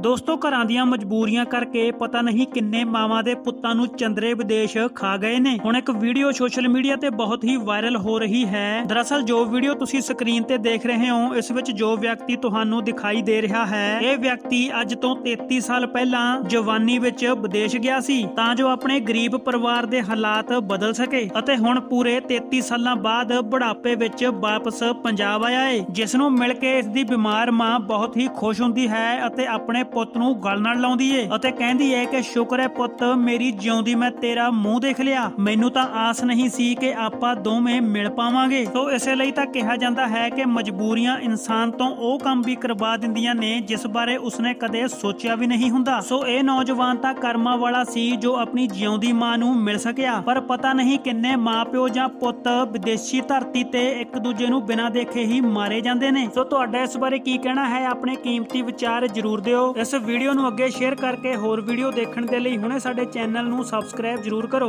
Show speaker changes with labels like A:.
A: ਦੋਸਤੋ, ਘਰਾਂ ਦੀਆਂ ਮਜਬੂਰੀਆਂ ਕਰਕੇ ਪਤਾ ਨਹੀਂ ਕਿੰਨੇ ਮਾਵਾਂ ਦੇ ਪੁੱਤਾਂ ਨੂੰ ਚੰਦਰੇ ਵਿਦੇਸ਼ ਖਾ ਗਏ ਨੇ। ਹੁਣ ਇੱਕ ਵੀਡੀਓ ਸੋਸ਼ਲ ਮੀਡੀਆ ਤੇ ਬਹੁਤ ਹੀ ਵਾਇਰਲ ਹੋ ਰਹੀ ਹੈ। ਦਰਅਸਲ, ਜੋ ਵੀਡੀਓ ਤੁਸੀਂ ਸਕਰੀਨ ਤੇ ਦੇਖ ਰਹੇ ਹੋ, ਇਸ ਵਿੱਚ ਜੋ ਵਿਅਕਤੀ ਤੁਹਾਨੂੰ ਦਿਖਾਈ ਦੇ ਰਿਹਾ ਹੈ, ਇਹ ਵਿਅਕਤੀ ਅੱਜ ਤੋਂ 33 ਸਾਲ ਪਹਿਲਾਂ ਜਵਾਨੀ ਵਿੱਚ ਵਿਦੇਸ਼ ਗਿਆ ਸੀ, ਤਾਂ ਜੋ ਆਪਣੇ ਗਰੀਬ ਪਰਿਵਾਰ ਦੇ ਹਾਲਾਤ ਬਦਲ ਸਕੇ ਅਤੇ ਹੁਣ ਪੂਰੇ 33 ਸਾਲਾਂ ਬਾਅਦ ਬੁਢਾਪੇ ਵਿੱਚ ਵਾਪਸ ਪੰਜਾਬ ਆਇਆ ਹੈ ਜਿਸ ਨੂੰ ਮਿਲ ਕੇ ਇਸ ਦੀ ਬਿਮਾਰ ਮਾਂ ਬਹੁਤ ਹੀ ਖੁਸ਼ ਹੁੰਦੀ ਹੈ ਅਤੇ ਆਪਣੇ ਪੁੱਤ ਨੂੰ ਗਲ ਨਾਲ ਲਾਉਂਦੀ ਏ ਅਤੇ ਕਹਿੰਦੀ ਹੈ ਕਿ ਸ਼ੁਕਰ ਹੈ ਪੁੱਤ, ਮੇਰੀ ਜਿਉਂਦੀ ਮੈਂ ਤੇਰਾ ਮੂੰਹ ਦੇਖ ਲਿਆ। ਮੈਨੂੰ ਤਾਂ ਆਸ ਨਹੀਂ ਸੀ ਕਿ ਆਪਾਂ ਦੋਵੇਂ ਮਿਲ ਪਾਵਾਂਗੇ। ਸੋ ਇਸੇ ਲਈ ਤਾਂ ਕਿਹਾ ਜਾਂਦਾ ਹੈ ਕਿ ਮਜਬੂਰੀਆਂ ਇਨਸਾਨ ਤੋਂ ਉਹ ਕੰਮ ਵੀ ਕਰਵਾ ਦਿੰਦੀਆਂ ਨੇ ਜਿਸ ਬਾਰੇ ਉਸਨੇ ਕਦੇ ਸੋਚਿਆ ਵੀ ਨਹੀਂ ਹੁੰਦਾ। ਸੋ ਇਹ ਨੌਜਵਾਨ ਤਾਂ ਕਰਮਾਂ ਵਾਲਾ ਸੀ ਜੋ ਆਪਣੀ ਜਿਉਂਦੀ ਮਾਂ ਨੂੰ ਮਿਲ ਸਕਿਆ। ਪਰ ਪਤਾ ਨਹੀਂ ਕਿੰਨੇ ਮਾਪਿਓ ਜਾਂ ਪੁੱਤ ਵਿਦੇਸ਼ੀ ਧਰਤੀ ਤੇ ਇੱਕ ਦੂਜੇ ਨੂੰ ਬਿਨਾਂ ਦੇਖੇ ਹੀ ਮਾਰੇ ਜਾਂਦੇ ਨੇ। ਸੋ ਤੁਹਾਡਾ ਇਸ ਬਾਰੇ ਕੀ ਕਹਿਣਾ ਹੈ? ਆਪਣੇ ਕੀਮਤੀ ਵਿਚਾਰ ਜਰੂਰ ਦਿਓ। ਇਸ ਵੀਡੀਓ ਨੂੰ ਅੱਗੇ ਸ਼ੇਅਰ ਕਰਕੇ ਹੋਰ ਵੀਡੀਓ ਦੇਖਣ ਦੇ ਲਈ ਹੁਣੇ ਸਾਡੇ ਚੈਨਲ ਨੂੰ ਸਬਸਕ੍ਰਾਈਬ ਜਰੂਰ ਕਰੋ।